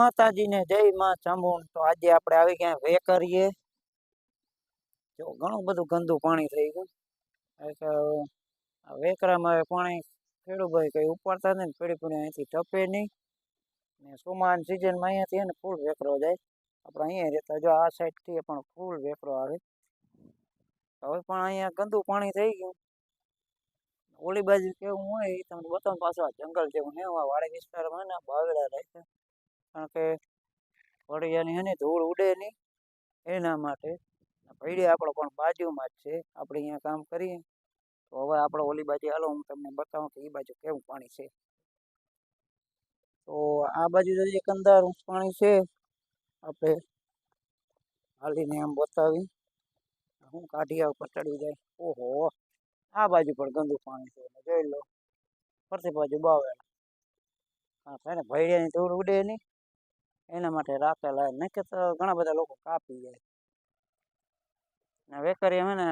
માતાજી ને જય માં ચામુંડ. તો આજે આપણે આવી ગયા વેકરીએ જો ઘણું બધું ગંદુ પાણી થઈ ગયું. વેકરામાં હવે પાણી ખેડૂભાઈ કંઈ ઉપાડતા નહીં પીડી પીડી અહીંથી ટપે નહીં. ને સુમાન સિઝનમાં અહીંયાથી એને ફૂલ વેકરો જાય. આપણે અહીંયા રહેતા જો આ સાઈડથી પણ ફૂલ વેકરો આવે. હવે પણ અહીંયા ગંદુ પાણી થઈ ગયું. ઓલી બાજુ કેવું હોય તમને બતાવું પાછું જંગલ જેવું ને વાડી વિસ્તારમાં ને બાવેડા છે કારણ કે ફળિયાની હે ને ધૂળ ઉડે નહીં. એના માટે પૈડી આપણો પણ બાજુમાં જ છે. આપણે અહીંયા કામ કરીએ. તો હવે આપણે ઓલી બાજુ હાલો, હું તમને બતાવું કે એ બાજુ કેવું પાણી છે. તો આ બાજુ તો એક અંદર પાણી છે. આપણે હાલીને આમ બતાવી. હું કાઢિયા ઉપર ચડી જાય. ઓહો! આ બાજુ પણ ગંદુ પાણી છે. જોઈ લો. ફરતી બાજુ બાવેલા હા છે ને ધૂળ ઉડે નહીં. એના માટે રાખેલા નહીં તો ઘણા બધા લોકો કાપી જાય. ને વેકરી અમે ને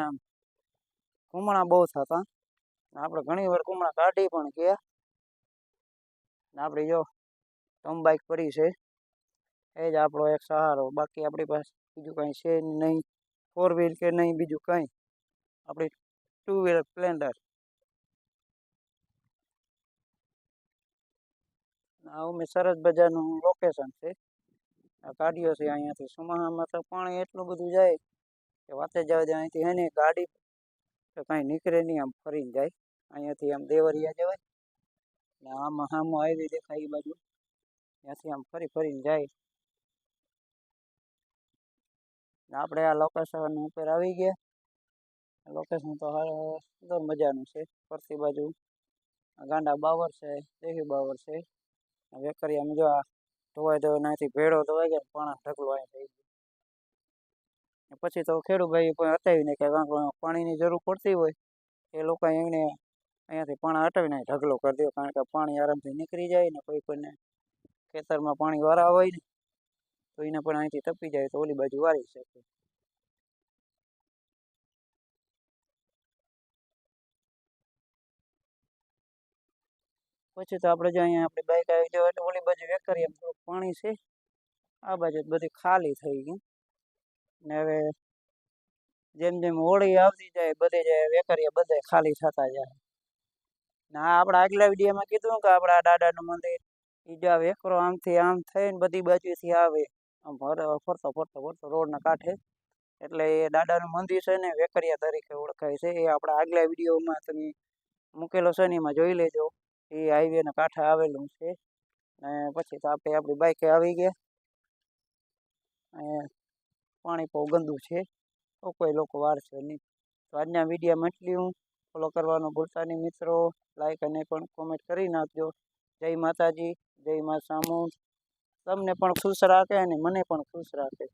કુમણા બહુ થતા. આપણે ઘણી વાર કુમણા કાઢી પણ ગયા. ને આપણે જો તંબાઈક પડી છે. એ જ આપણો એક સહારો. બાકી આપણી પાસે બીજું કંઈ છે નહીં. ફોર વ્હીલ કે નહીં, બીજું કંઈ. આપણી ટુ વ્હીલર સ્પ્લેન્ડર આવું મેં સરસ બજારનું લોકેશન છે. ગાડીઓ છે અહીંયાથી સુમાહામાં તો પાણી એટલું બધું જાય કે વાતે જવા દે, અહીંથી હે ને ગાડી તો કાંઈ નીકળે નહીં, આમ ફરીને જાય. અહીંયાથી આમ દેવરિયા જવાય. ને આમાં આમાં આવી દેખાય એ બાજુ. ત્યાંથી આમ ફરી ફરીને જાય. આપણે આ લોકેશન ઉપર આવી ગયા. લોકેશન તો સુંદર મજાનું છે, ફરતી બાજુ. ગાંડા બાવર છે, દેહી બાવર છે. વેકરિયામાં જો આ ધોવાઈ ધોવાઈ નાથી ભેળો ધોવાઈ ગયા પણ ઢગલો અહીં થઈ ગયો. પછી તો ખેડૂભાઈ પણ હટાવીને કે પાણીની જરૂર પડતી હોય એ લોકો એમને અહીંયાથી પાણી હટાવીને ઢગલો કરી દો કારણ કે પાણી આરામથી નીકળી જાય ને કોઈ કોઈને ખેતરમાં પાણી વારા હોય ને તો એને પણ અહીંથી તપી જાય તો ઓલી બાજુ વારી શકે. પછી તો આપણે જો અહીંયા આપણી બાઈક આવી ગયો એટલે ઓલી બાજુ વેકરી એમ થોડુંક પાણી છે. આ બાજુ બધી ખાલી થઈ ગઈ. ને હવે જેમ જેમ હોળી આવતી જાય બધે જાય વેકરીએ બધે ખાલી થતા જાય. ને આ આપણા આગલા વિડીયોમાં કીધું કે આપણા દાદાનું મંદિર ઈજા જો વેકરો આમથી આમ થઈને બધી બાજુથી આવે, આમ ફર- ફરતો ફરતો ફરતો રોડના કાંઠે. એટલે એ દાદાનું મંદિર છે ને વેકરિયા તરીકે ઓળખાય છે. એ આપણા આગલા વિડીયોમાં તમે મૂકેલો છે ને એમાં જોઈ લેજો. એ હાઈવેના કાંઠે આવેલું છે. ને પછી તો આપણે આપણી બાઈકે આવી ગયા. અને પાણી બહુ ગંદુ છે. તો કોઈ લોકો વાર છે નહીં. તો આજના વિડીયોમાં એટલી હું ફોલો કરવાનું ભૂલતા નહીં મિત્રો. લાઈક અને પણ કોમેન્ટ કરી નાખજો. જય માતાજી, જય મા સામુ તમને પણ ખુશ રાખે અને મને પણ ખુશ રાખે.